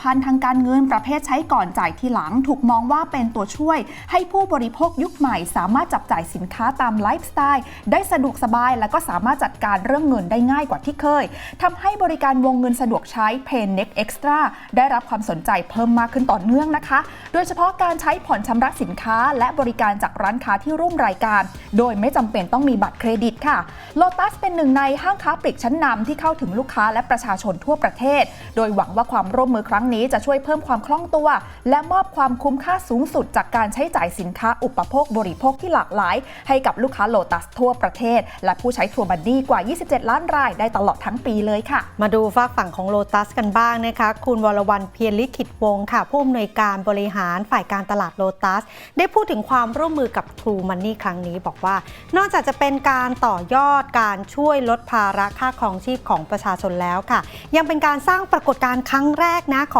พันธ์ทางการเงินประเภทใช้ก่อนจ่ายทีหลัง ถูกมองว่าเป็นตัวช่วย ให้ผู้บริโภคยุคใหม่ สามารถจับจ่ายสินค้าตามไลฟ์สไตล์ได้สะดวกสบาย และก็สามารถจัดการเรื่องเงินได้ง่ายกว่าที่เคยทำให้บริการวงเงินสะดวกใช้ Pay Next Extra ได้รับความสนใจเพิ่มมากขึ้นต่อเนื่องนะคะ โดยเฉพาะการใช้ผ่อนชำระสินค้า และบริการจากร้านค้าที่ร่วมรายการ โดยไม่จำเป็นต้องมีบัตรเครดิตค่ะ Lotus เป็นหนึ่งในห้างค้าปลีกชั้นนำที่เข้าถึงลูกค้าและประชาชนทั่วประเทศ โดยหวังว่าความร่วมมือครั้งนี้จะช่วยเพิ่มความคล่องตัว และมอบความคุ้มค่าสูงสุด จากการใช้จ่ายสินค้าอุปโภคบริโภคที่หลากหลาย ให้กับลูกค้า Lotus ทั่วประเทศ และผู้ใช้ทัวร์บัดดี้กว่า 27 ล้านราย ได้ตลอดทั้งปีเลยค่ะ มาดูฝากฝั่งของโลตัสกันบ้างนะคะ คุณวรวรรณเพียรลิขิตวงศ์ค่ะผู้อำนวยการบริหารฝ่ายการตลาดโลตัสได้พูดถึงความร่วมมือกับ True Money ครั้งนี้บอกว่า นอกจากจะเป็นการต่อยอดการช่วยลดภาระค่าครองชีพของประชาชนแล้วค่ะ ยังเป็นการสร้างปรากฏการณ์ครั้งแรกนะของ